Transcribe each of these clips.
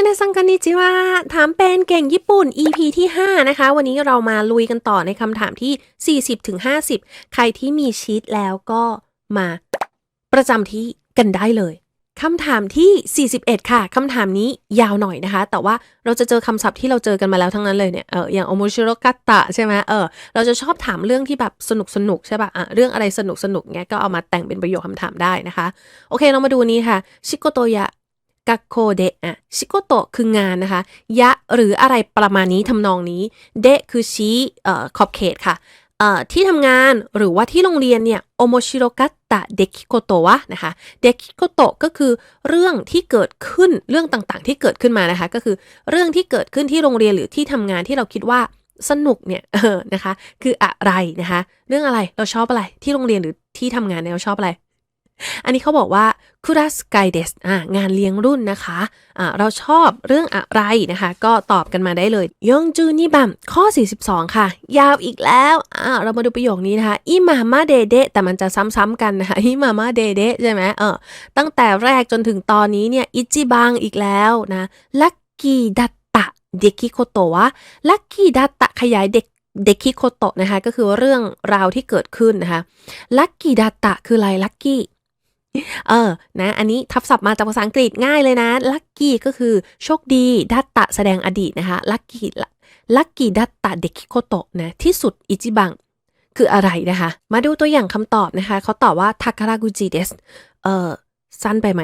มินาซังกันนิจิวะถามเป็นเก่งญี่ปุ่น EP ที่ 5 นะคะ วันนี้เรามาลุยกันต่อในคำถามที่ 40ถึง50 ใครที่มีชีตแล้วก็มาประจำที่กันได้เลยคำถามที่ 41 ค่ะคำถามนี้ยาวหน่อยนะคะ แต่ว่าเราจะเจอคำศัพท์ที่เราเจอกันมาแล้วทั้งนั้นเลยเนี่ยเอออย่างโอโมชิโรกัตตะใช่ไหมเออเราจะชอบถามเรื่องที่แบบสนุกสนุกใช่ป่ะอะเรื่องอะไรสนุกสนุกเงี้ยก็เอามาแต่งเป็นประโยคคำถามได้นะคะ โอเคเรามาดูนี้ค่ะชิโกโตยะ กักโคเดะอะชิโกโตะคืองานนะคะ ยะหรืออะไรประมาณนี้ทำนองนี้ เดะคือชี้เอ่อขอบเขตค่ะที่ทำงานหรือว่าที่โรงเรียนเนี่ยโอโมชิโรกัตตะเดคิโกโตะนะคะเดคิโกโตะก็คือเรื่องที่เกิดขึ้นเรื่องต่างๆ ที่เกิดขึ้นมานะคะ ก็คือเรื่องที่เกิดขึ้นที่โรงเรียนหรือที่ทำงานที่เราคิดว่าสนุกเนี่ยเออนะคะ คืออะไรนะคะ เรื่องอะไรเราชอบอะไรที่โรงเรียนหรือที่ทำงานเนี่ยเราชอบอะไร อันนี้เขาบอกว่าคุรัสไกเดสงานเลี้ยงรุ่นนะคะอ่าเราชอบเรื่องอะไรนะคะ ก็ตอบกันมาได้เลยยองจูนี่บัมข้อ 42 ค่ะ ยาวอีกแล้วเรามาดูประโยคนี้นะคะอิมามาเดเดแต่มันจะซ้ำๆกันนะคะอิมามาเดเดใช่ไหมเออตั้งแต่แรกจนถึงตอนนี้เนี่ยอิจิบังอีกแล้วนะลักกี้ดัตตะเดคิโคโตะลักกี้ดัตตะขยายเด็กเด็กคิโคโตะนะคะก็คือเรื่องราวที่เกิดขึ้นนะคะลักกี้ดัตตะคืออะไรลักกี้ เออ นะ อันนี้ทับศัพท์มาจากภาษาอังกฤษง่ายเลยนะลัคกี้ก็คือโชคดี ดัตตะแสดงอดีตนะคะลัคกี้ลัคกี้ดัตตะเด็กคิโคโตะนะ ที่สุดอิจิบัง คืออะไรนะคะ มาดูตัวอย่างคำตอบนะคะ เขาตอบว่าทาคารากุจิเดส เออสั้นไปไหม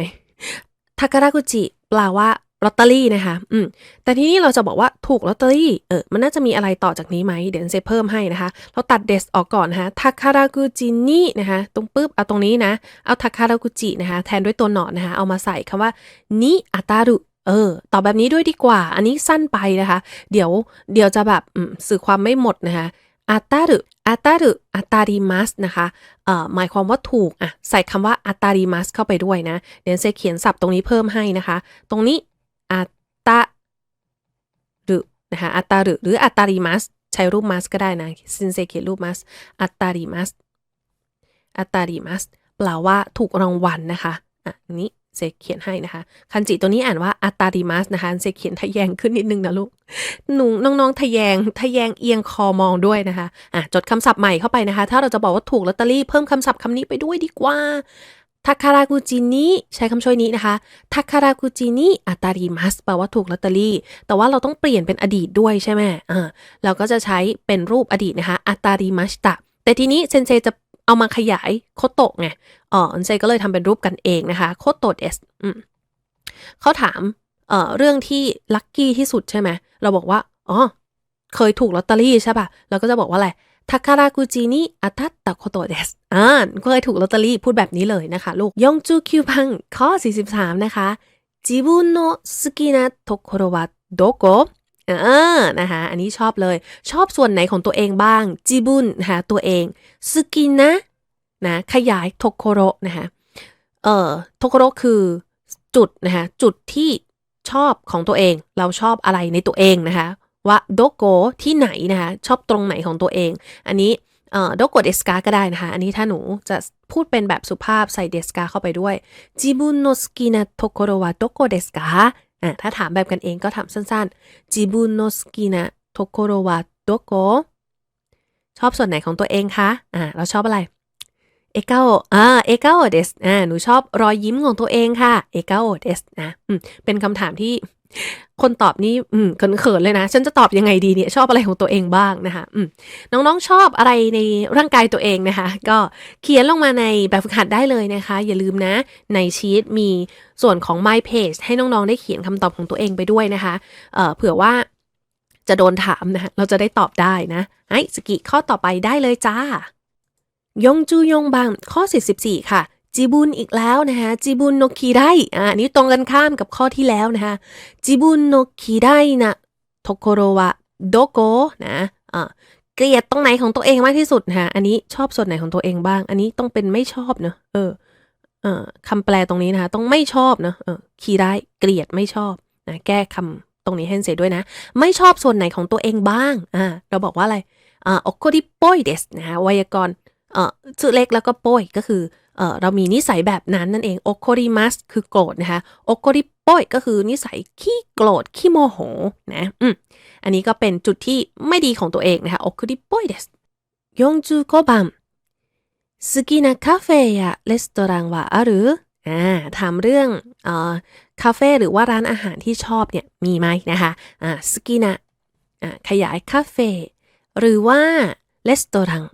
ทาคารากุจิแปลว่า ลอตเตอรี่นะคะ อืม แต่ทีนี้เราจะบอกว่าถูกลอตเตอรี่ เออ มันน่าจะมีอะไรต่อจากนี้ไหม เดี๋ยวเซเพิ่มให้นะคะ เราตัดเดสออกก่อนนะคะทาคารากุจินี่นะคะ ตรงปุ๊บ เอาตรงนี้นะ เอาทาคารากุจินะคะ แทนด้วยตัวหนอนนะคะ เอามาใส่คำว่านิอาตารุเออ ตอบแบบนี้ด้วยดีกว่า อันนี้สั้นไปนะคะ เดี๋ยว เดี๋ยวจะแบบสื่อความไม่หมดนะคะอาตารุอาตารุอาตาริมัสนะคะเอ่อหมายความว่าถูก อะ ใส่คำว่าอาตาริมัสเข้าไปด้วยนะ เดี๋ยวเซเขียนศัพท์ตรงนี้เพิ่มให้นะคะ ตรงนี้ อาตารุนะคะอัตตารุหรืออัตตาริมัสใช้รูปมัสก็ได้นะซินเซเขียนรูปมัสอัตตาริมัสอัตตาริมัสแปลว่าถูกรางวัลนะคะอะนี้เซเขียนให้นะคะ คันจิตัวนี้อ่านว่าอัตตาริมัสนะคะเซเขียนทะแยงขึ้นนิดนึงนะลูกหนูน้องๆทะแยงทะแยงเอียงคอมองด้วยนะคะอะจดคำศัพท์ใหม่เข้าไปนะคะ ถ้าเราจะบอกว่าถูกลอตเตอรี่เพิ่มคำศัพท์คำนี้ไปด้วยดีกว่า ทาคารากุจินี้ใช้คำช่วยนี้นะคะทาคารากุจินี้อัตาริมัสแปลว่าถูกลอตเตอรี่ แต่ว่าเราต้องเปลี่ยนเป็นอดีตด้วยใช่ไหมอ่าเราก็จะใช้เป็นรูปอดีตนะคะอัตาริมัสตะแต่ทีนี้เซนเซจะเอามาขยายโคโตะไงอ๋อเซนเซก็เลยทำเป็นรูปกันเองนะคะโคโตะเดสอืมเขาถามเอ่อเรื่องที่ลัคกี้ที่สุดใช่ไหมเราบอกว่าอ๋อเคยถูกลอตเตอรี่ใช่ป่ะเราก็จะบอกว่าอะไร ทาคารากุจินิอัตัตตะโคโตเดสอ่าเคยถูกลอตเตอรี่พูดแบบนี้เลยนะคะลูกยองจูคิวพังข้อ 43 นะคะจิบุนโนสกินะโทโคโรวะโดโกเออนะคะอันนี้ชอบเลย ชอบส่วนไหนของตัวเองบ้างจิบุนนะคะตัวเองสกินะนะขยายโทโคโรนะคะเอ่อโทโคโรคือจุดนะคะจุดที่ชอบของตัวเอง เราชอบอะไรในตัวเองนะคะ ว่าโดโกที่ไหนนะคะชอบตรงไหนของตัวเอง อันนี้โดโกเดสกาก็ได้นะคะ อันนี้ถ้าหนูจะพูดเป็นแบบสุภาพใส่เดสกาเข้าไปด้วยจิบุนโนสกินะโทโกโรวะโดโกเดสกาอะถ้าถามแบบกันเองก็ถามสั้นๆจิบุนโนสกินะโทโกโรวะโดโกชอบส่วนไหนของตัวเองคะอ่าเราชอบอะไรเอเกาโออ่า เอกาโอเดส อ่า หนูชอบรอยยิ้มของตัวเองค่ะ เอเกาโอเดส นะเป็นคำถามที่ คนตอบนี่อืมเขินๆเลยนะ ฉันจะตอบยังไงดีเนี่ย ชอบอะไรของตัวเองบ้างนะคะอืมน้องๆชอบอะไรในร่างกายตัวเองนะคะ ก็เขียนลงมาในแบบฝึกหัดได้เลยนะคะ อย่าลืมนะ ในชีตมีส่วนของ My Page ให้น้องๆได้เขียนคำตอบของตัวเองไปด้วยนะคะเอ่อเผื่อว่าจะโดนถามนะ เราจะได้ตอบได้นะไอ้สกิข้อต่อไปได้เลยจ้ายงจูยงบังข้อ 44 ค่ะ จีบุนอีกแล้วนะคะจีบุนโนคิไดอ่านี้ตรงกันข้ามกับข้อที่แล้วนะคะจีบุนโนคิไดนะโทโกโรวะโดโกนะอ่าเกลียดตรงไหนของตัวเองมากที่สุดนะคะอันนี้ชอบส่วนไหนของตัวเองบ้าง อันนี้ต้องเป็นไม่ชอบเนอะเออเออคำแปลตรงนี้นะคะต้องไม่ชอบเนอะเออคีได้เกลียดไม่ชอบนะแก้คำตรงนี้ให้เสร็จด้วยนะ ไม่ชอบส่วนไหนของตัวเองบ้างอ่าเราบอกว่าอะไรอ่าโอโคดิโปยเดสนะคะไวยากรณ์เอ่อชื่อเล็กแล้วก็โปยก็คือ เรามีนิสัยแบบนั้นนั่นเองโอโคริมัสคือโกรธนะคะโอโคริป้ยก็คือนิสัยขี้โกรธขี้โมโหนะอืมอันนี้ก็เป็นจุดที่ไม่ดีของตัวเองนะคะโอโคริป้ยเดสยงจูโกบัมสกินาคาเฟ่ะรีสตอรังวะหรืออ่าถามเรื่องเอ่อคาเฟ่หรือว่าร้านอาหารที่ชอบเนี่ยมีไหมนะคะอ่าสกินาอ่าขยายคาเฟ่หรือว่ารีสตอรัง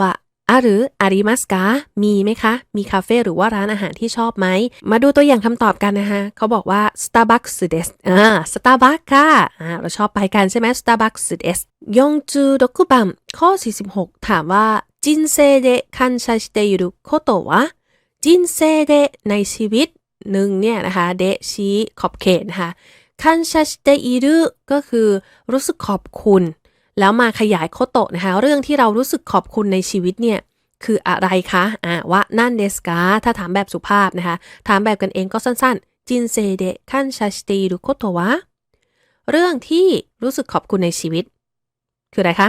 วะ อาหรืออาริมัสกามีไหมคะ มีคาเฟ่หรือว่าร้านอาหารที่ชอบไหม มาดูตัวอย่างคำตอบกันนะคะเขาบอกว่า Starbucks ですอ่า Starbucks ค่ะอ่าเราชอบไปกันใช่ไหม Starbucks です46番ข้อ 46 ถามว่า人生で感謝していることは人生でในชีวิตหนึ่งเนี่ยนะคะเดชี้ขอบเขตนะคะคันชาสเตอิรุก็คือรู้สึกขอบคุณ แล้วมาขยายโคโตะนะคะ เรื่องที่เรารู้สึกขอบคุณในชีวิตเนี่ย คืออะไรคะอ่าวะนั่นเดสกาถ้าถามแบบสุภาพนะคะ ถามแบบกันเองก็สั้นๆ จินเซเดะคันชาสตอิรุโคโตะวะ เรื่องที่รู้สึกขอบคุณในชีวิต คืออะไรคะ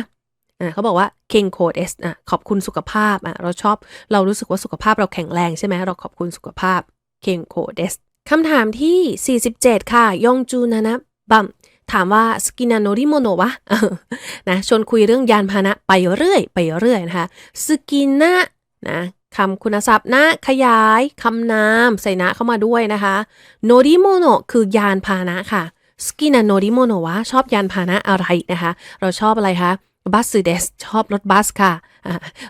อ่าเขาบอกว่าเคงโคเดสอะขอบคุณสุขภาพอะเราชอบเรารู้สึกว่าสุขภาพเราแข็งแรงใช่ไหมเราขอบคุณสุขภาพเคงโคเดสคำถามที่ 47 ค่ะ ยองจูนานะบัม ถามว่าสกินาโนริโมโนวะนะชวนคุยเรื่องยานพาหนะไปเรื่อย ไปเรื่อยนะคะสกินะนะคำคุณศัพท์นะขยายคำนามใส่นะเข้ามาด้วยนะคะโนริโมโนคือยานพาหนะค่ะสกินาโนริโมโนวะชอบยานพาหนะอะไรนะคะ เราชอบอะไรคะ บัสเดสชอบรถบัสค่ะ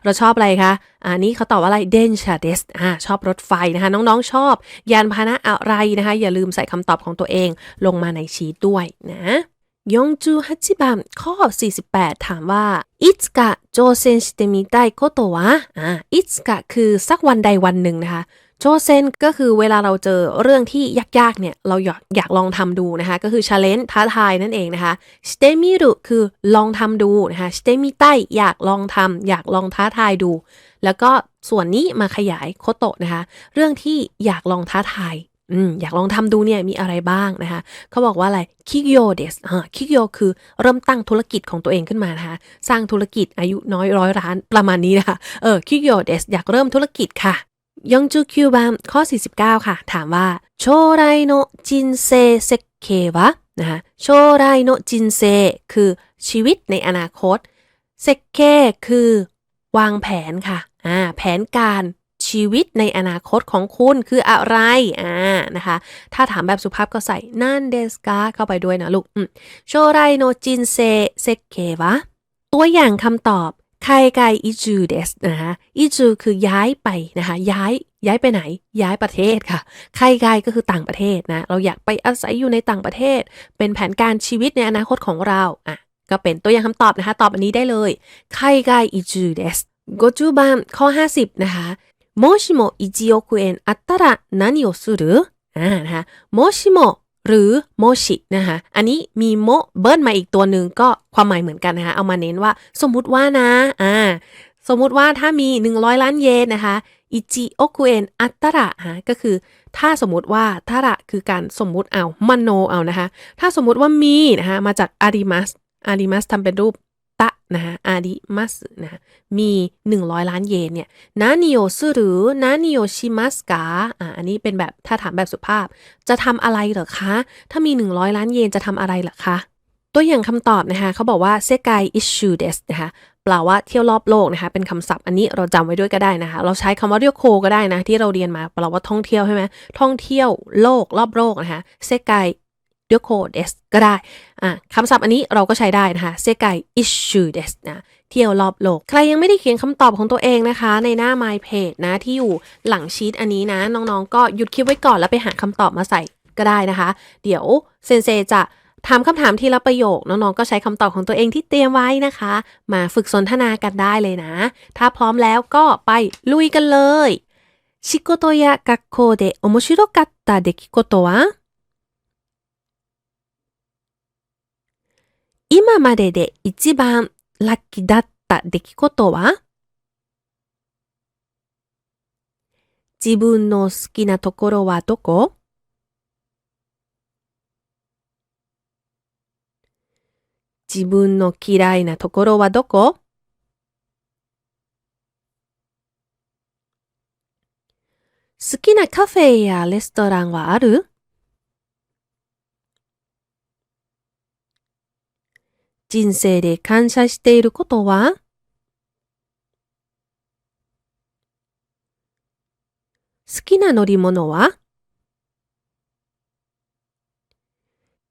เราชอบอะไรคะอันนี้เขาตอบว่าอะไรเดนชาเดสชอบรถไฟนะคะ น้องๆ ชอบ ยานพาหนะอะไรนะคะ อย่าลืมใส่คำตอบของตัวเองลงมาในชีตด้วยนะยองจูฮัจิบัมข้อ 48 ถามว่าอิสกะโจเซนชิเตมิไดโคโตะอ่าอิสกะคือสักวันใดวันหนึ่งนะคะ โชเซนก็คือเวลาเราเจอเรื่องที่ยากๆเนี่ยเราอยากอยากลองทำดูนะคะ ก็คือ challenge ท้าทายนั่นเองนะคะสเตมิรุคือลองทำดูนะคะสเตมิไตอยากลองทำอยากลองท้าทายดู แล้วก็ส่วนนี้มาขยายโคโตะนะคะ เรื่องที่อยากลองท้าทายอืมอยากลองทำดูเนี่ยมีอะไรบ้างนะคะ เขาบอกว่าอะไรคิโยเดสอ่าคิโยคือเริ่มตั้งธุรกิจของตัวเองขึ้นมานะคะ สร้างธุรกิจอายุน้อยร้อยล้านประมาณนี้นะคะ เออคิโยเดสอยากเริ่มธุรกิจค่ะ ยองจูคิวบามข้อ 49 ค่ะ ถามว่าโชไรโนจินเซเซเควะนะคะโชไรโนจินเซคือชีวิตในอนาคตเซเคคือวางแผนค่ะอ่าแผนการชีวิตในอนาคตของคุณคืออะไรอ่านะคะ ถ้าถามแบบสุภาพก็ใส่นันเดสกาเข้าไปด้วยนะลูกโชไรโนจินเซเซเควะตัวอย่างคำตอบ ไคไกอิจูเดสนะคะอิจูคือย้ายไปนะคะย้ายย้ายไปไหน ย้ายประเทศค่ะไคไกก็คือต่างประเทศนะเราอยากไปอาศัยอยู่ในต่างประเทศ เป็นแผนการชีวิตในอนาคตของเราอ่ะก็เป็นตัวอย่างคำตอบนะคะ ตอบอันนี้ได้เลยไคไกอิจูเดสโกจูบัมข้อ 50 นะคะもしも1億円あったら何をするอ่านะคะもしも หรือโมชินะคะอันนี้มีโมเบิ้ลมาอีกตัวหนึ่งก็ความหมายเหมือนกันนะคะเอามาเน้นว่าสมมุติว่านะอ่าสมมุติว่าถ้ามี 100 ล้านเยนนะคะอิจิโอคุเอนอัตระฮะก็คือถ้าสมมุติว่าทาระคือการสมมุติเอามโนเอานะคะ ถ้าสมมุติว่ามีนะคะมาจากอาริมัสอาริมัสทำเป็นรูป นะคะอาริมัสนะมี 100 ล้านเยนเนี่ยนานิโอซึหรือนานิโอชิมัสกาอ่าอันนี้เป็นแบบถ้าถามแบบสุภาพ จะทำอะไรเหรอคะ ถ้ามี 100 ล้านเยนจะทำอะไรเหรอคะ ตัวอย่างคำตอบนะคะเขาบอกว่าเซกายอิชูเดสนะคะแปลว่าเที่ยวรอบโลกนะคะเป็นคำศัพท์อันนี้เราจำไว้ด้วยก็ได้นะคะ เราใช้คำว่าเรียกโคก็ได้นะที่เราเรียนมาแปลว่าท่องเที่ยวใช่ไหมท่องเที่ยวโลกรอบโลกนะคะเซกาย เรียกโคเดสก็ได้อ่าคำศัพท์อันนี้เราก็ใช้ได้นะคะเซกายอิชูเดสนะเที่ยวรอบโลก ใครยังไม่ได้เขียนคำตอบของตัวเองนะคะ ในหน้า My Page นะที่อยู่หลังชีตอันนี้นะ น้องๆ ก็หยุดคลิปไว้ก่อนแล้วไปหาคำตอบมาใส่ก็ได้นะคะ เดี๋ยวเซนเซจะถามคำถามทีละประโยค น้องๆ ก็ใช้คำตอบของตัวเองที่เตรียมไว้นะคะ มาฝึกสนทนากันได้เลยนะ ถ้าพร้อมแล้วก็ไปลุยกันเลย仕事や学校で面白かった出来事は 今までで一番ラッキーだった出来事は？自分の好きなところはどこ？自分の嫌いなところはどこ？好きなカフェやレストランはある？人生で感謝していることは？好きな乗り物は？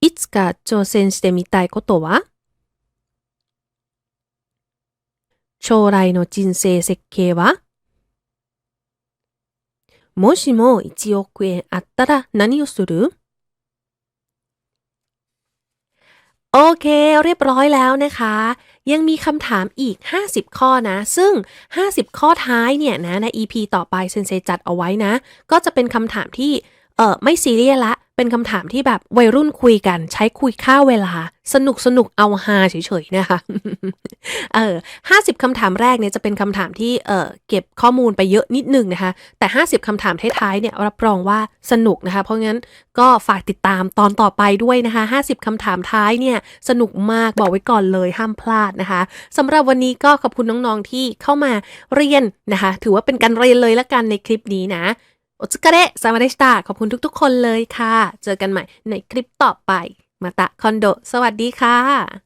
いつか挑戦してみたいことは？将来の人生設計は？もしも1億円あったら何をする？ โอเค เรียบร้อยแล้วนะคะ ยังมีคำถามอีก 50 ข้อนะ ซึ่ง 50 ข้อท้ายเนี่ยนะใน EP ต่อไปเซนเซจัดเอาไว้นะ ก็จะเป็นคำถามที่เออไม่ซีเรียสละ เป็นคำถามที่แบบวัยรุ่นคุยกันใช้คุยค่าเวลา สนุกสนุกเอาฮาเฉยๆนะคะเออห้าสิบคำถามแรกเนี่ยจะเป็นคำถามที่เออเก็บข้อมูลไปเยอะนิดนึงนะคะ แต่50คำถามท้ายๆเนี่ยรับรองว่าสนุกนะคะ เพราะงั้นก็ฝากติดตามตอนต่อไปด้วยนะคะ50คำถามท้ายเนี่ยสนุกมากบอกไว้ก่อนเลยห้ามพลาดนะคะสำหรับวันนี้ก็ขอบคุณน้องๆที่เข้ามาเรียนนะคะ ถือว่าเป็นการเรียนเลยละกันในคลิปนี้นะ โอซึกาเดะซามาเดชตาขอบคุณทุกๆ คนเลยค่ะ เจอกันใหม่ในคลิปต่อไป มาตะคอนโด สวัสดีค่ะ